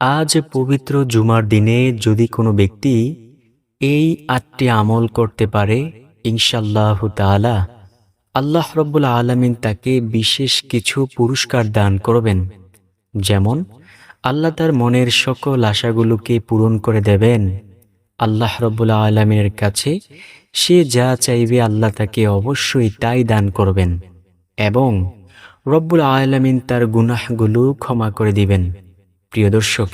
আজ পবিত্র জুমার দিনে যদি কোনো ব্যক্তি এই আটটি আমল করতে পারে ইনশাল্লাহ তাআলা আল্লাহ রব্বুল আলমিন তাকে বিশেষ কিছু পুরস্কার দান করবেন। যেমন, আল্লাহ তার মনের সকল আশাগুলোকে পূরণ করে দেবেন। আল্লাহ রব্বুল আলমিনের কাছে সে যা চাইবে আল্লাহ তাকে অবশ্যই তাই দান করবেন এবং রব্বুল আলমিন তার গুনাহগুলো ক্ষমা করে দিবেন। প্রিয় দর্শক,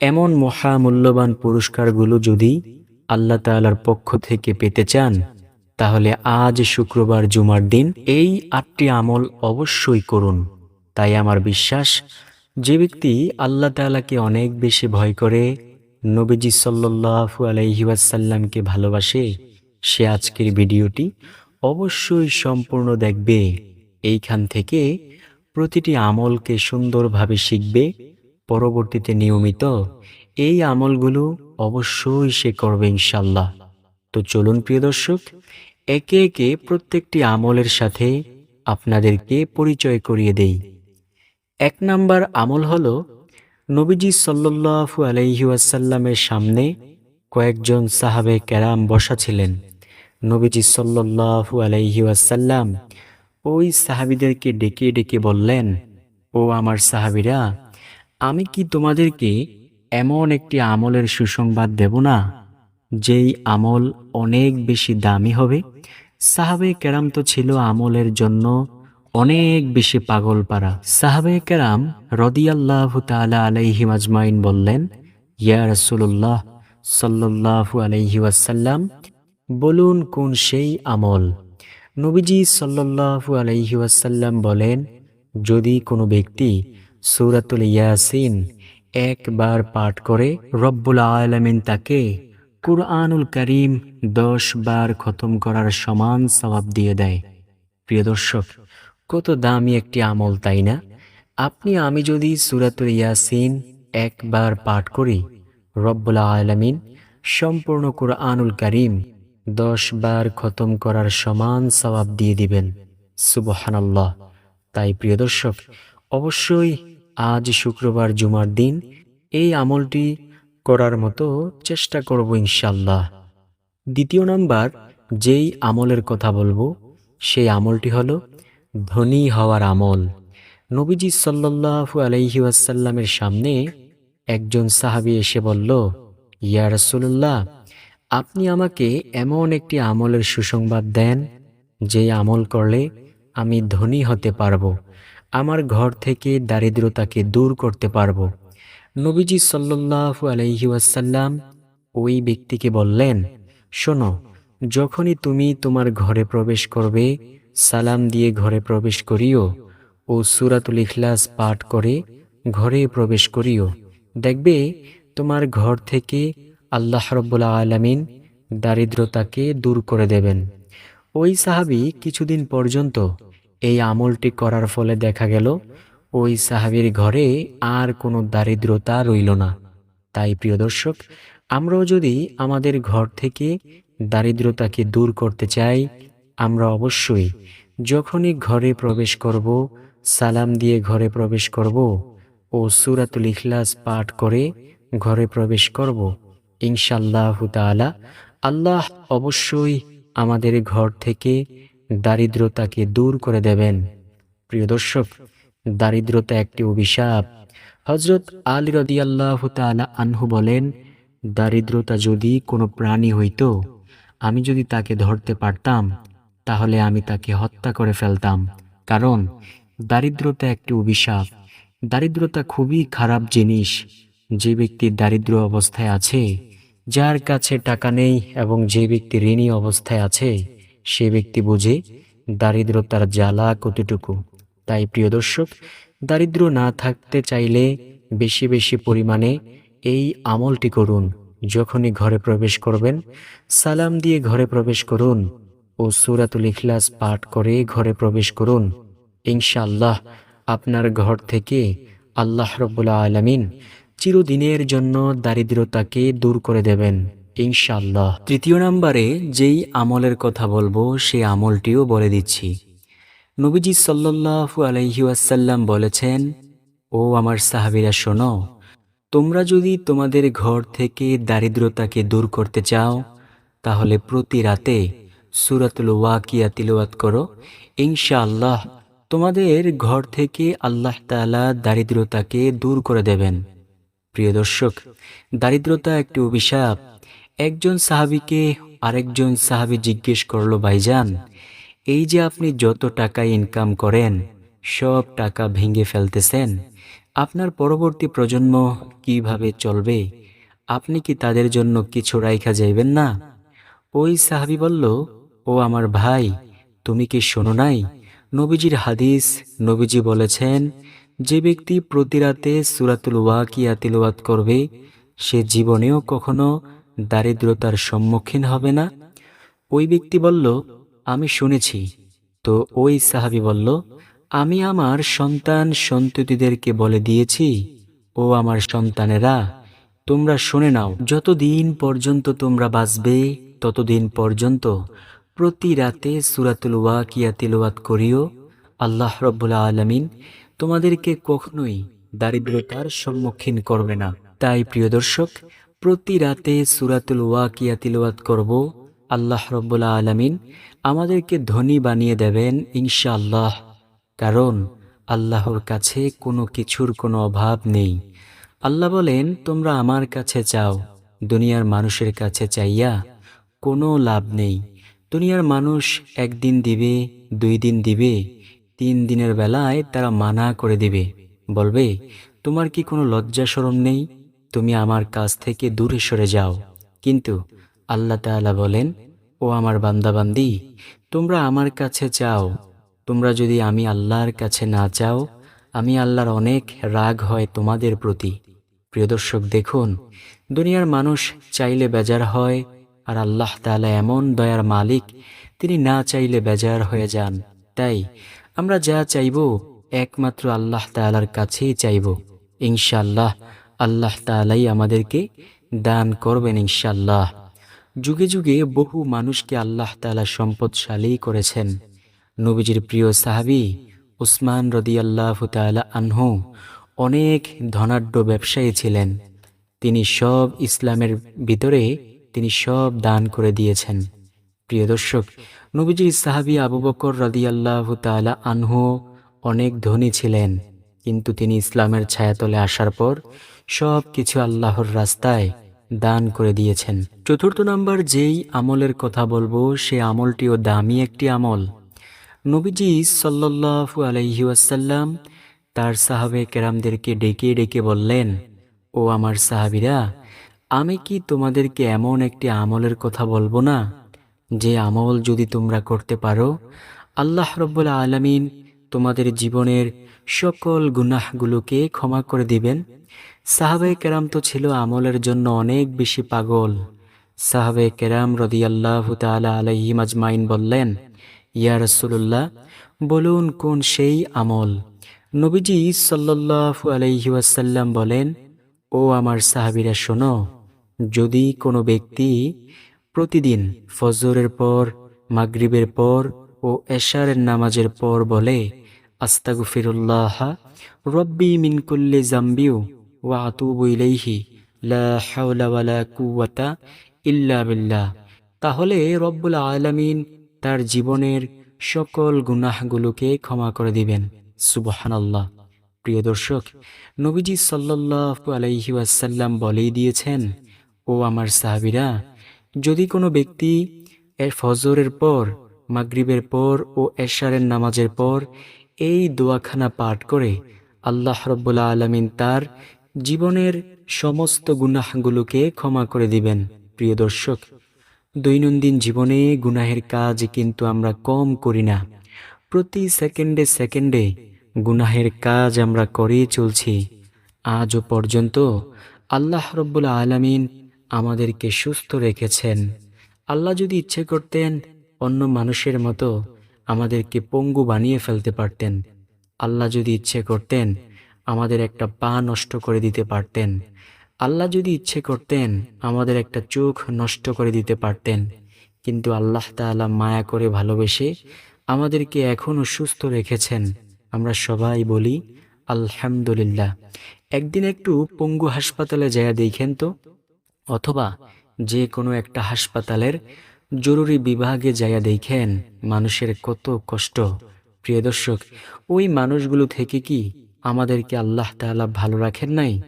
এমন মহামূল্যবান পুরস্কারগুলো যদি আল্লাহ তাআলার পক্ষ থেকে পেতে চান, তাহলে আজ শুক্রবার জুমার দিন এই আটটি আমল অবশ্যই করুন। তাই আমার বিশ্বাস, যে ব্যক্তি আল্লাহ তাআলাকে অনেক বেশি ভয় করে, নবীজি সাল্লাল্লাহু আলাইহি ওয়াসাল্লামকে ভালোবাসে, সে আজকের ভিডিওটি অবশ্যই সম্পূর্ণ দেখবে। এইখান থেকে প্রতিটি আমলকে সুন্দরভাবে শিখবে পরবর্তীতে নিয়মিত এই আমলগুলো অবশ্যই সে করবে ইনশাল্লাহ তো চলুন প্রিয় দর্শক, একে একে প্রত্যেকটি আমলের সাথে আপনাদেরকে পরিচয় করিয়ে দেই। এক নাম্বার আমল হল, নবীজি সাল্লাল্লাহু আলাইহি ওয়াসাল্লামের সামনে কয়েকজন সাহাবে ক্যারাম বসা ছিলেন। নবীজি সাল্লাল্লাহু আলাইহি ওয়াসাল্লাম ওই সাহাবিদেরকে ডেকে ডেকে বললেন, ও আমার সাহাবিরা আমি কি তোমাদেরকে এমন একটি আমলের সুসংবাদ দেব না, যেই আমল অনেক বেশি দামি হবে? সাহাবে কেরাম তো ছিল আমলের জন্য অনেক বেশি পাগল পারা। সাহাবে কেরাম রদিয়াল্লাহ তালা আলাইহি আজমাইন বললেন, ইয়া রসুল্লাহ সাল্লাল্লাহু আলাইহি ওয়াসাল্লাম, বলুন কোন সেই আমল? নবীজি সাল্লাল্লাহু আলাইহি বলেন, যদি কোনো ব্যক্তি সূরাতুল ইয়াসিন একবার পাঠ করে রব্বুল আলামিন তাকে কুরআনুল করিম দশ বার খতম করার সমান স্বভাব দিয়ে দেয়। প্রিয় দর্শক, কত দামি একটি আমল, তাই না? আপনি, আমি যদি সুরাতুল ইয়াসিন একবার পাঠ করি, রব্বুল আলামিন সম্পূর্ণ কুরআনুল করিম দশ বার খতম করার সমান স্বভাব দিয়ে দিবেন। সুবহানাল্লাহ। তাই, প্রিয় দর্শক, অবশ্যই আজ শুক্রবার জুমার দিন, এই আমলটি করার মতো চেষ্টা করব ইনশাল্লাহ দ্বিতীয় নাম্বার, যেই আমলের কথা বলব, সেই আমলটি হল ধনী হওয়ার আমল। নবীজি সাল্লাল্লাহু আলাইহি ওয়াসাল্লামের সামনে একজন সাহাবি এসে বলল, ইয়া রাসূলুল্লাহ, আপনি আমাকে এমন একটি আমলের সুসংবাদ দেন যে আমল করলে আমি ধনী হতে পারব। আমার ঘর থেকে দারিদ্রতাকে দূর করতে পারব। নবীজি আলাইহি ওয়াসাল্লাম ওই ব্যক্তিকে বললেন, শোনো, যখনই তুমি তোমার ঘরে প্রবেশ করবে, সালাম দিয়ে ঘরে প্রবেশ করিও ও সুরাতুল ইখলাস পাঠ করে ঘরে প্রবেশ করিও। দেখবে, তোমার ঘর থেকে আল্লাহ রব্বুল্লা আলামিন দারিদ্রতাকে দূর করে দেবেন। ওই সাহাবি কিছুদিন পর্যন্ত এই আমলটি করার ফলে দেখা গেল, ওই সাহাবির ঘরে আর কোনো দারিদ্রতা রইল না। তাই প্রিয় দর্শক, আমরাও যদি আমাদের ঘর থেকে দারিদ্রতাকে দূর করতে চাই, আমরা অবশ্যই যখনই ঘরে প্রবেশ করব, সালাম দিয়ে ঘরে প্রবেশ করব ও সুরাতুল ইখলাস পাঠ করে ঘরে প্রবেশ করব ইনশাল্লাহ তাআলা, আল্লাহ অবশ্যই আমাদের ঘর থেকে দারিদ্রতাকে দূর করে দেবেন। প্রিয় দর্শক, দারিদ্রতা একটি অভিশাপ। হজরত আলী রদিয়াল্লাহ তালা আনহু বলেন, দারিদ্রতা যদি কোনো প্রাণী হইত, আমি যদি তাকে ধরতে পারতাম, তাহলে আমি তাকে হত্যা করে ফেলতাম। কারণ, দারিদ্রতা একটি অভিশাপ। দারিদ্রতা খুবই খারাপ জিনিস। যে ব্যক্তি দারিদ্র অবস্থায় আছে, যার কাছে টাকা নেই এবং যে ব্যক্তি ঋণী অবস্থায় আছে সে ব্যক্তি বুঝে, দারিদ্রতার জ্বালা কতটুকু? তাই প্রিয় দর্শক, দারিদ্র না থাকতে চাইলে বেশি বেশি পরিমাণে এই আমলটি করুন। যখনই ঘরে প্রবেশ করবেন, সালাম দিয়ে ঘরে প্রবেশ করুন ও সুরাতুল ইখলাস পাঠ করে ঘরে প্রবেশ করুন। ইনশাআল্লাহ আপনার ঘর থেকে আল্লাহ রব্বুল্লা আলমিন চিরদিনের জন্য দারিদ্রতাকে দূর করে দেবেন। ইনশাআল্লাহ। তৃতীয় নম্বরে যেই আমলের কথা বলব, সেই আমলটিও বলে দিচ্ছি। নবীজি সাল্লাল্লাহু আলাইহি ওয়াসাল্লাম বলেছেন, ও আমার সাহাবিরা, শোনো, তোমরা যদি তোমাদের ঘর থেকে দারিদ্রতাকে দূর করতে চাও, তাহলে প্রতি রাতে সুরাতুল ওয়াকিয়া তিলওয়াত করো। ইনশাআল্লাহ, তোমাদের ঘর থেকে আল্লাহ তাআলা দারিদ্রতাকে দূর করে দেবেন। প্রিয় দর্শক, দারিদ্রতা একটি অভিশাপ। একজন সাহাবীকে আরেকজন সাহাবী জিজ্ঞেস করল, ভাইজান, এই যে আপনি যত টাকা ইনকাম করেন, সব টাকা ভেঙে ফেলতেছেন, আপনার পরবর্তী প্রজন্ম কীভাবে চলবে? আপনি কি তাদের জন্য কিছু রাইখা যাইবেন না? ওই সাহাবী বলল, ও আমার ভাই, তুমি কি শোনো নাই? নবীজির হাদিস, নবীজি বলেছেন, যে ব্যক্তি প্রতি রাতে সুরাতুল ওয়াকিয়া তিলওয়াত করবে, সে জীবনেও কখনো দারিদ্রতার সম্মুখীন হবে না? ওই ব্যক্তি বলল, আমি শুনেছি। তো ওই সাহাবি বলল, আমি আমার সন্তান সন্ততিদেরকে বলে দিয়েছি, ও আমার সন্তানেরা, তোমরা শুনে নাও, যতদিন পর্যন্ত তোমরা বাঁচবে, ততদিন পর্যন্ত প্রতি রাতে সুরাতুল ওয়াকিয়া তিলওয়াত করিও। আল্লাহ রব্বুল আলমিন তোমাদেরকে কখনোই দারিদ্রতার সম্মুখীন করবে না। তাই প্রিয় দর্শক প্রতি রাতে সুরাতুল ওয়াকিয়া তিলওয়াত করব। আল্লাহ রব্বুল আলমিন আমাদেরকে ধনী বানিয়ে দেবেন ইনশাআল্লাহ। কারণ আল্লাহর কাছে কোনো কিছুর কোনো অভাব নেই। আল্লাহ বলেন, তোমরা আমার কাছে চাও, দুনিয়ার মানুষের কাছে চাইয়া কোনো লাভ নেই। দুনিয়ার মানুষ একদিন দিবে, দুই দিন দিবে, তিন দিনের বেলায় তারা মানা করে দিবে। বলবে, তোমার কি কোনো লজ্জা সরম নেই? তুমি আমার কাছ থেকে দূরে সরে যাও। কিন্তু আল্লাহ তাআলা বলেন, ও আমার বান্দাবান্দি, তোমরা আমার কাছে চাও তোমরা যদি আমি আল্লাহর কাছে না চাও আমি আল্লাহর অনেক রাগ হয় তোমাদের প্রতি। প্রিয় দর্শক, দেখুন, দুনিয়ার মানুষ চাইলে বেজার হয়, আর আল্লাহ তাআলা এমন দয়ার মালিক, তিনি না চাইলে বেজার হয়ে যান। তাই আমরা যা চাইব, একমাত্র আল্লাহ তাআলার কাছেই চাইব। ইনশাআল্লাহ আল্লাহ তাআলাই আমাদেরকে দান করবেন ইনশাআল্লাহ। যুগে যুগে বহু মানুষকে আল্লাহ তাআলা সম্পদশালী করেছেন। নবীজির প্রিয় সাহাবী উসমান রদিয়াল্লাহ তাআলা আনহু অনেক ধনাঢ্য ব্যবসায়ী ছিলেন। তিনি সব ইসলামের ভিতরে তিনি সব দান করে দিয়েছেন। প্রিয় দর্শক, নবীজির সাহাবী আবু বকর রাদিয়াল্লাহু তাআলা আনহু অনেক ধনী ছিলেন। কিন্তু তিনি ইসলামের ছায়াতলে আসার পর সব কিছু আল্লাহর রাস্তায় দান করে দিয়েছেন। চতুর্থ নাম্বার, যেই আমলের কথা বলব, সে আমলটিও দামি একটি আমল। নবীজি সাল্লাল্লাহু আলাইহি ওয়াসাল্লাম তার সাহাবে কেরামদেরকে ডেকে ডেকে বললেন, ও আমার সাহাবিরা, আমি কি তোমাদেরকে এমন একটি আমলের কথা বলব না? যে আমল যদি তোমরা করতে পারো, আল্লাহ রব্বুল আলমিন তোমাদের জীবনের সকল গুনাহগুলোকে ক্ষমা করে দিবেন সাহাবে কেরাম তো ছিল আমলের জন্য অনেক বেশি পাগল। সাহাবে কেরাম রদিয়াল্লাহ তালা আলহি মাজমাইন বললেন, ইয়া রসুল্লাহ বলুন কোন সেই আমল? নবীজি সাল্লাল্লাহু আলাইহি ওয়াসাল্লাম বলেন, ও আমার সাহাবিরা শোনো, যদি কোনো ব্যক্তি প্রতিদিন ফজরের পর, মাগরিবের পর ও এশারের নামাজের পর বলে, আস্তাগফিরুল্লাহ, রব্বি মিন কুল্লি জাম্বিউ ওয়া আতুবু ইলাইহি লা হাওলা ওয়ালা কুওয়াতা ইল্লা বিল্লাহ তাহলে রব্বুল আলামিন তার জীবনের সকল গুনাহগুলোকে ক্ষমা করে দিবেন। সুবহানাল্লাহ। প্রিয় দর্শক, নবীজি সাল্লাল্লাহু আলাইহি ওয়াসাল্লাম বলেই দিয়েছেন, ও আমার সাহাবীরা, যদি কোনো ব্যক্তি এর ফজরের পর, মাগরিবের পর ও এশারের নামাজের পর এই দোয়াখানা পাঠ করে, আল্লাহ রব্বুল আলমিন তার জীবনের সমস্ত গুনাহগুলোকে ক্ষমা করে দিবেন, প্রিয় দর্শক। দৈনন্দিন জীবনে গুনাহের কাজ কিন্তু আমরা কম করি না। প্রতি সেকেন্ডে সেকেন্ডে গুনাহের কাজ আমরা করেই চলছি। আজও পর্যন্ত আল্লাহ রব্বুল আলমিন আমাদেরকে সুস্থ রেখেছেন। আল্লাহ যদি ইচ্ছে করতেন অন্য মানুষের মতো আমাদেরকে পঙ্গু বানিয়ে ফেলতে পারতেন। আল্লাহ যদি ইচ্ছে করতেন আমাদের একটা পা নষ্ট করে দিতে পারতেন। আল্লাহ যদি ইচ্ছে করতেন, আমাদের একটা চোখ নষ্ট করে দিতে পারতেন। কিন্তু আল্লাহ তাআলা মায়া করে ভালোবেসে আমাদেরকে এখনও সুস্থ রেখেছেন। আমরা সবাই বলি, আলহামদুলিল্লাহ। একদিন একটু পঙ্গু হাসপাতালে যায়া দেখেন তো, অথবা যে কোনো একটা হাসপাতালের জরুরি বিভাগে যাইয়া দেখেন, মানুষের কত কষ্ট। প্রিয় দর্শক, ওই মানুষগুলো থেকে কি আমাদেরকে আল্লাহ তাআলা ভালো রাখেন নাই?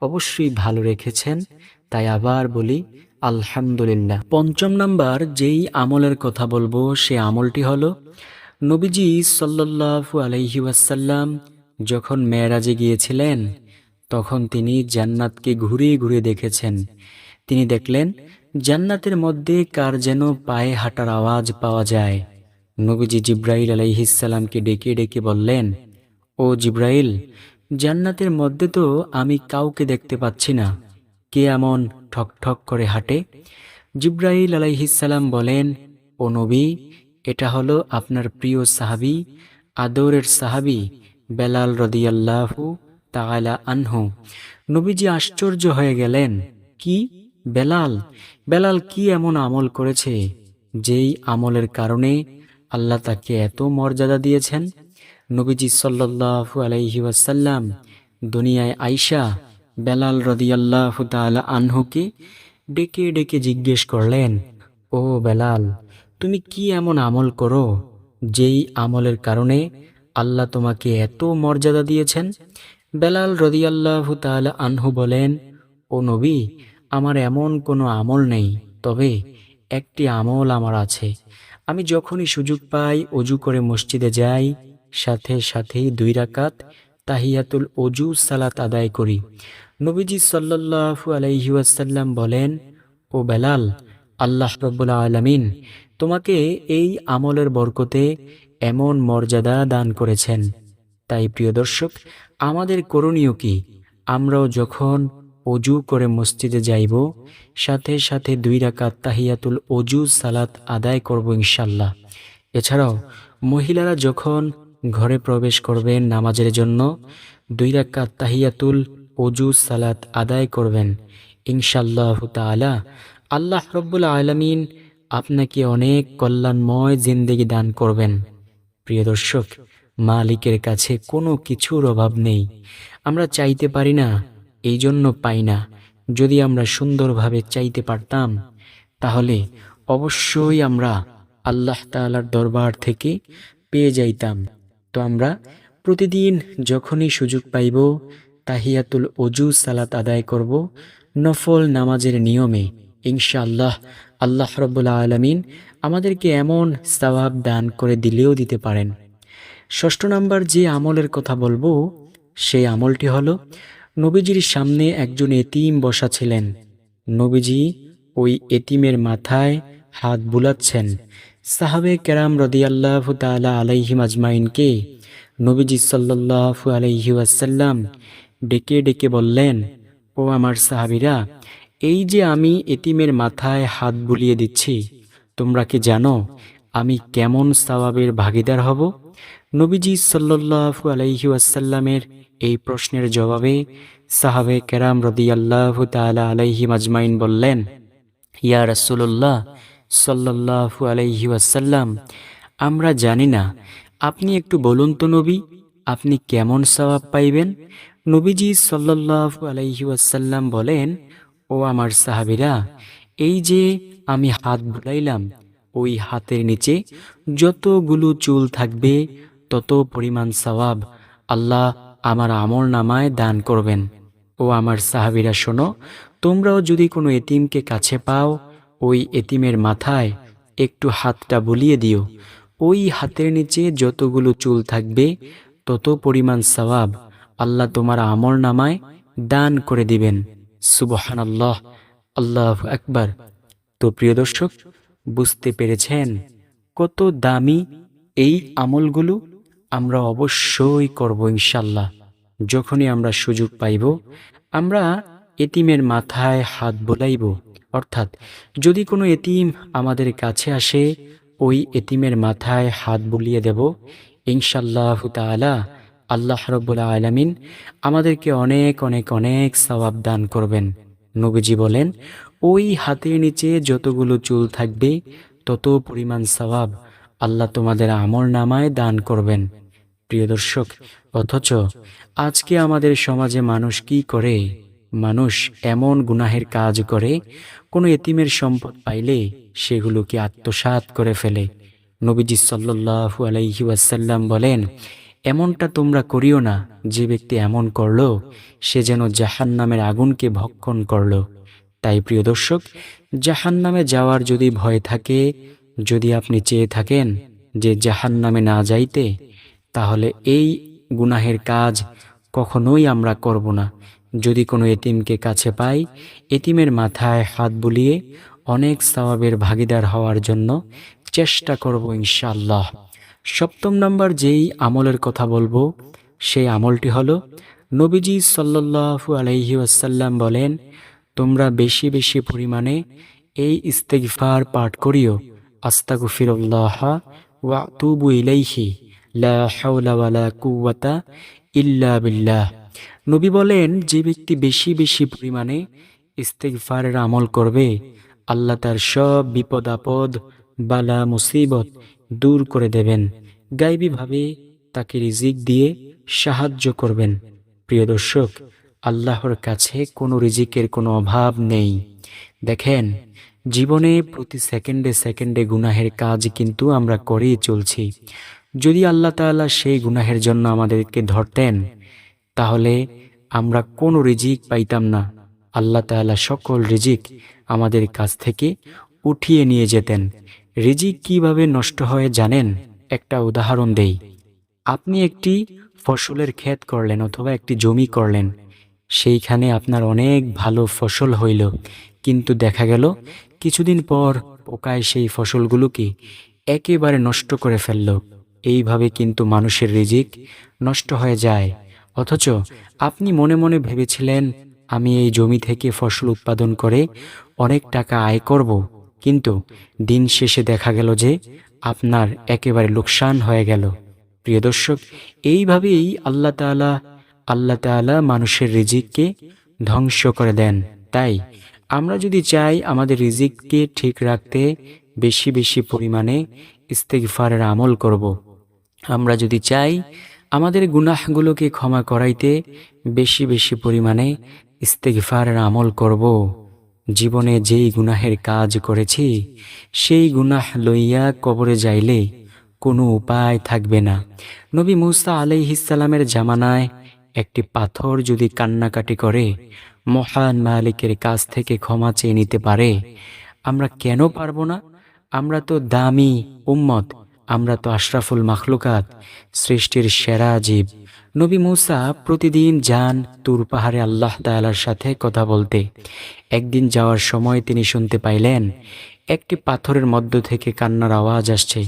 অবশ্যই ভালো রেখেছেন। তাই আবার বলি, আলহামদুলিল্লাহ। পঞ্চম নাম্বার, যেই আমলের কথা বলব, সে আমলটি হলো, নবীজি সাল্লাল্লাহু আলাইহি ওয়াসাল্লাম যখন মেয়েরাজে গিয়েছিলেন, তখন তিনি জান্নাতকে ঘুরে ঘুরে দেখেছেন। তিনি দেখলেন, জান্নাতের মধ্যে কার যেন পায়ে হাঁটার আওয়াজ পাওয়া যায়। নবীজি জিব্রাইল আলাইহিসাল্লামকে ডেকে ডেকে বললেন ও জিব্রাইল, জান্নাতের মধ্যে তো আমি কাউকে দেখতে পাচ্ছি না। কে এমন ঠক ঠক করে হাঁটে? জিব্রাইল আলাইহিসাল্লাম বলেন, ও নবী, এটা হলো আপনার প্রিয় সাহাবি, আদরের সাহাবি বেলাল রদিয়াল্লাহু তাআলা আনহু। নবীজি আশ্চর্য হয়ে গেলেন, কি? বেলাল? বেলাল কি এমন আমল করেছে, যেই আমলের কারণে আল্লাহ তাকে এত মর্যাদা দিয়েছেন? নবীজি সাল্লাল্লাহু আলাইহি ওয়াসাল্লাম দুনিয়ায় আইসা বেলাল রদিয়াল্লাহু তাআলা আনহুকে ডেকে ডেকে জিজ্ঞেস করলেন, ও বেলাল, তুমি কি এমন আমল করো যেই আমলের কারণে আল্লাহ তোমাকে এত মর্যাদা দিয়েছেন? বেলাল রদিয়াল্লাহু তাআলা আনহু বলেন, ও নবী, আমার এমন কোনো আমল নেই, তবে একটি আমল আমার আছে। আমি যখনই সুযোগ পাই, অজু করে মসজিদে যাই সাথে সাথেই দুই রাকাত তাহিয়াতুল অজু সালাত আদায় করি। নবীজি সাল্লাল্লাহু আলাইহি ওয়াসাল্লাম বলেন, ও বেলাল, আল্লাহ রব্বুল আলামিন তোমাকে এই আমলের বরকতে এমন মর্যাদা দান করেছেন। তাই প্রিয় দর্শক, আমাদের করণীয় কি? আমরাও যখন অজু করে মসজিদে যাইব, সাথে সাথে দুই রাকাত তাহিয়াতুল অজু সালাত আদায় করব ইনশাল্লাহ এছাড়াও মহিলারা যখন ঘরে প্রবেশ করবেন নামাজের জন্য। দুই রাকাত তাহিয়াতুল অজু সালাত আদায় করবেন। ইনশাল্লাহ তাআলা আল্লাহ রব্বুল আলামিন আপনাকে অনেক কল্যাণময় জিন্দেগি দান করবেন। প্রিয় দর্শক, মালিকের কাছে কোনো কিছুর অভাব নেই। আমরা চাইতে পারি না এই জন্য পাই না। যদি আমরা সুন্দরভাবে চাইতে পারতাম, তাহলে অবশ্যই আমরা আল্লাহ তাআলার দরবার থেকে পেয়ে যাইতাম। তো আমরা প্রতিদিন যখনই সুযোগ পাইব, তাহিয়াতুল অজু সালাত আদায় করব, নফল নামাজের নিয়মে, ইনশাআল্লাহ আল্লাহ রব্বুল্লা আলমিন আমাদেরকে এমন সওয়াব দান করে দিলেও দিতে পারেন। ষষ্ঠ নাম্বার যে আমলের কথা বলব, সেই আমলটি হলো, নবীজির সামনে একজন এতিম বসা ছিলেন। নবীজি ওই এতিমের মাথায় হাত বুলাচ্ছেন। সাহাবে কেরাম রদিয়াল্লাহ তালা আলাইহিম আজমাইনকে নবীজি সাল্লাল্লাহু আলাইহি ওয়াসাল্লাম ডেকে ডেকে বললেন, ও আমার সাহাবিরা, এই যে আমি এতিমের মাথায় হাত বুলিয়ে দিচ্ছি, তোমরা কি জানো আমি কেমন সওয়াবের ভাগিদার হব? নবীজি সাল্লাল্লাহু আলাইহি ওয়াসাল্লামের এই প্রশ্নের জবাবে সাহাবে কেরাম রদিয়াল্লাহু তাআলা আলাইহি মাজমাইন বললেন, ইয়া রাসূলুল্লাহ সাল্লাল্লাহু আলাইহি ওয়াসাল্লাম। আমরা জানি না, আপনি একটু বলুন তো নবী, আপনি কেমন সওয়াব পাইবেন? নবীজি সাল্লাল্লাহু আলাইহি ওয়াসাল্লাম বলেন, ও আমার সাহাবীরা, এই যে আমি হাত বুলাইলাম, ওই হাতের নিচে যতগুলো চুল থাকবে, তত পরিমাণ সওয়াব আল্লাহ আমার আমল নামায় দান করবেন। ও আমার সাহাবীরা, শোনো, তোমরাও যদি কোনো এতিমকে কাছে পাও ওই এতিমের মাথায় একটু হাতটা বুলিয়ে দিও। ওই হাতের নিচে যতগুলো চুল থাকবে, তত পরিমাণ সওয়াব আল্লাহ তোমার আমল নামায় দান করে দিবেন। সুবহান আল্লাহ আল্লাহ আকবার। তো প্রিয় দর্শক, বুঝতে পেরেছেন কত দামি এই আমলগুলো? আমরা অবশ্যই করব ইনশাল্লাহ যখনই আমরা সুযোগ পাইব, আমরা এতিমের মাথায় হাত বোলাইব। অর্থাৎ, যদি কোনো এতিম আমাদের কাছে আসে, ওই এতিমের মাথায় হাত বুলিয়ে দেব। ইনশাল্লাহ তাআলা আল্লাহ রব্বুল আলামিন আমাদেরকে অনেক অনেক অনেক সওয়াব দান করবেন। নবীজি বলেন, ওই হাতের নিচে যতগুলো চুল থাকবে, তত পরিমাণ সওয়াব আল্লাহ তোমাদের আমল নামায় দান করবেন। প্রিয় দর্শক, অথচ আজকে আমাদের সমাজে মানুষ কি করে? মানুষ এমন গুনাহের কাজ করে, কোনো এতিমের সম্পদ পাইলে সেগুলোকে আত্মসাৎ করে ফেলে। নবীজি সাল্লাল্লাহু আলাইহি ওয়াসাল্লাম বলেন, এমনটা তোমরা করিও না, যে ব্যক্তি এমন করল, সে যেন জাহান নামের আগুনকে ভক্ষণ করল। তাই প্রিয় দর্শক জাহান নামে যাওয়ার যদি ভয় থাকে, যদি আপনি চেয়ে থাকেন যে জাহান নামে না যাইতে, তাহলে এই গুনাহের কাজ কখনোই আমরা করব না। যদি কোনো এতিমকে কাছে পাই, এতিমের মাথায় হাত বুলিয়ে অনেক সওয়াবের ভাগিদার হওয়ার জন্য চেষ্টা করব ইনশাল্লাহ সপ্তম নম্বর যেই আমলের কথা বলব, সেই আমলটি হলো, নবীজি সাল্লাল্লাহু আলাইহি ওয়াসাল্লাম বলেন, তোমরা বেশি বেশি পরিমাণে এই ইস্তেগফার পাঠ করিও। আস্তাগফিরুল্লাহ ওয়া তুবু ইলাইহি। লা হাওলা ওয়ালা কুওয়াতা ইল্লা বিল্লাহ। নবী বলেন, যে ব্যক্তি বেশি বেশি পরিমাণে ইস্তেগফারের আমল করবে, আল্লাহ তার সব বিপদ আপদ, বালা, মুসিবত দূর করে দেবেন। গাইবীভাবে তাকে রিজিক দিয়ে সাহায্য করবেন। প্রিয় দর্শক, আল্লাহর কাছে কোনো রিজিকের কোনো অভাব নেই। দেখেন, জীবনে প্রতি সেকেন্ডে সেকেন্ডে গুনাহের কাজ কিন্তু আমরা করেই চলছি। যদি আল্লাহ তাআলা সেই গুনাহের জন্য আমাদেরকে ধরতেন তাহলে আমরা কোনো রিজিক পাইতাম না। আল্লাহ তাআলা সকল রিজিক আমাদের কাছ থেকে উঠিয়ে নিয়ে যেতেন। রিজিক কীভাবে নষ্ট হয় জানেন? একটা উদাহরণ দেই। আপনি একটি ফসলের ক্ষেত করলেন অথবা একটি জমি করলেন। সেইখানে আপনার অনেক ভালো ফসল হইল। কিন্তু দেখা গেল, কিছুদিন পর পোকায় সেই ফসলগুলোকে একেবারে নষ্ট করে ফেলল। এইভাবে কিন্তু মানুষের রিজিক নষ্ট হয়ে যায়। অথচ আপনি মনে মনে ভেবেছিলেন, আমি এই জমি থেকে ফসল উৎপাদন করে অনেক টাকা আয় করব। কিন্তু দিন শেষে দেখা গেল যে আপনার একেবারে লোকসান হয়ে গেল। প্রিয় দর্শক, এইভাবেই আল্লাহ তাআলা আল্লাহ তাআলা মানুষের রিজিককে ধ্বংস করে দেন। তাই আমরা যদি চাই আমাদের রিজিককে ঠিক রাখতে বেশি বেশি পরিমাণে ইস্তেগফারের আমল করব। আমরা যদি চাই আমাদের গুনাহগুলোকে ক্ষমা করাইতে বেশি বেশি পরিমাণে ইস্তেগফারের আমল করব। জীবনে যেই গুনাহের কাজ করেছি, সেই গুনাহ লইয়া কবরে যাইলে কোনো উপায় থাকবে না। নবী মুসা আলাইহিসালামের জামানায় একটি পাথর যদি কান্নাকাটি করে, মহান মালিকের কাছ থেকে ক্ষমা চেয়ে নিতে পারে, আমরা কেন পারব না? আমরা তো দামি উম্মত। আমরা তো আশরাফুল মাখলুকাত, সৃষ্টির সেরা জীব। নবী মুসা প্রতিদিন যান তুর পাহাড়ে আল্লাহ তাআলার সাথে কথা বলতে। একদিন যাওয়ার সময় তিনি শুনতে পাইলেন, একটি পাথরের মধ্য থেকে কান্নার আওয়াজ আসছে।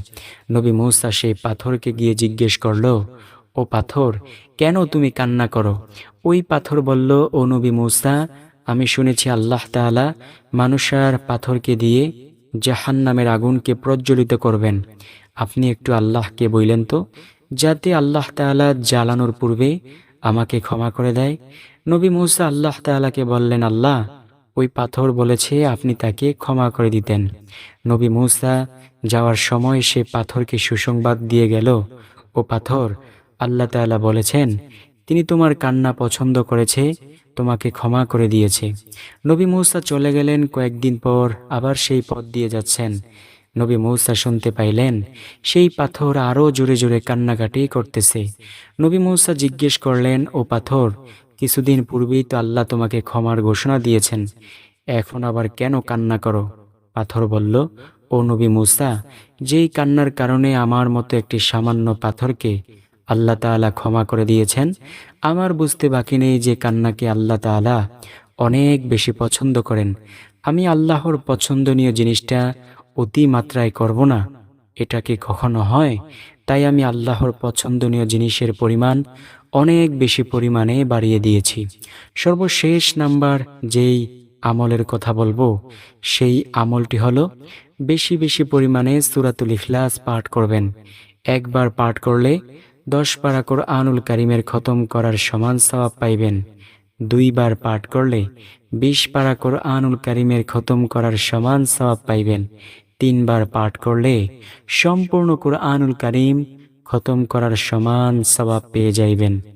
নবী মৌসা সেই পাথরকে গিয়ে জিজ্ঞেস করল, ও পাথর, কেন তুমি কান্না করো? ওই পাথর বলল, ও নবী মৌসা, আমি শুনেছি আল্লাহ তাআলা মানুষার পাথরকে দিয়ে জাহান নামের আগুনকে প্রজ্বলিত করবেন। আপনি একটু আল্লাহকে বইলেন তো, যাতে আল্লাহ তাআলা জ্বালানোর পূর্বে আমাকে ক্ষমা করে দেয়। নবী মৌসা আল্লাহ তাআলাকে বললেন, আল্লাহ, ওই পাথর বলেছে আপনি তাকে ক্ষমা করে দিতেন। নবী মৌসা যাওয়ার সময় সে পাথরকে সুসংবাদ দিয়ে গেল। ও পাথর, আল্লাহ তাআলা বলেছেন, তিনি তোমার কান্না পছন্দ করেছে, তোমাকে ক্ষমা করে দিয়েছে। নবী মৌসা চলে গেলেন, কয়েকদিন পর আবার সেই পথ দিয়ে যাচ্ছেন। নবী মৌসা শুনতে পাইলেন, সেই পাথর আরও জোরে জোরে কান্নাকাটি করতেছে। নবী মৌসা জিজ্ঞেস করলেন, ও পাথর, কিছুদিন পূর্বেই তো আল্লাহ তোমাকে ক্ষমার ঘোষণা দিয়েছেন, এখন আবার কেন কান্না করো? পাথর বলল, ও নবী মুসা, যেই কান্নার কারণে আমার মতো একটি সামান্য পাথরকে আল্লাহ তাআলা ক্ষমা করে দিয়েছেন, আমার বুঝতে বাকি নেই যে কান্নাকে আল্লাহ তাআলা অনেক বেশি পছন্দ করেন। আমি আল্লাহর পছন্দনীয় জিনিসটা অতি মাত্রায় করব না। এটা কি কখনো হয়? তাই আমি আল্লাহর পছন্দনীয় জিনিসের পরিমাণ অনেক বেশি পরিমাণে বাড়িয়ে দিয়েছি। সর্বশেষ নাম্বার যেই আমলের কথা বলব, সেই আমলটি হলো, বেশি বেশি পরিমাণে সুরাতুল ইখলাস পাঠ করবেন। একবার পাঠ করলে দশ পারা আনুল কারিমের খতম করার সমান সওয়াব পাইবেন। দুইবার পাঠ করলে বিশ পারা আনুল কারিমের খতম করার সমান সওয়াব পাইবেন। তিনবার পাঠ করলে সম্পূর্ণ কোরআনুল কারিম খতম করার সমান সবাব পেয়ে যাইবেন।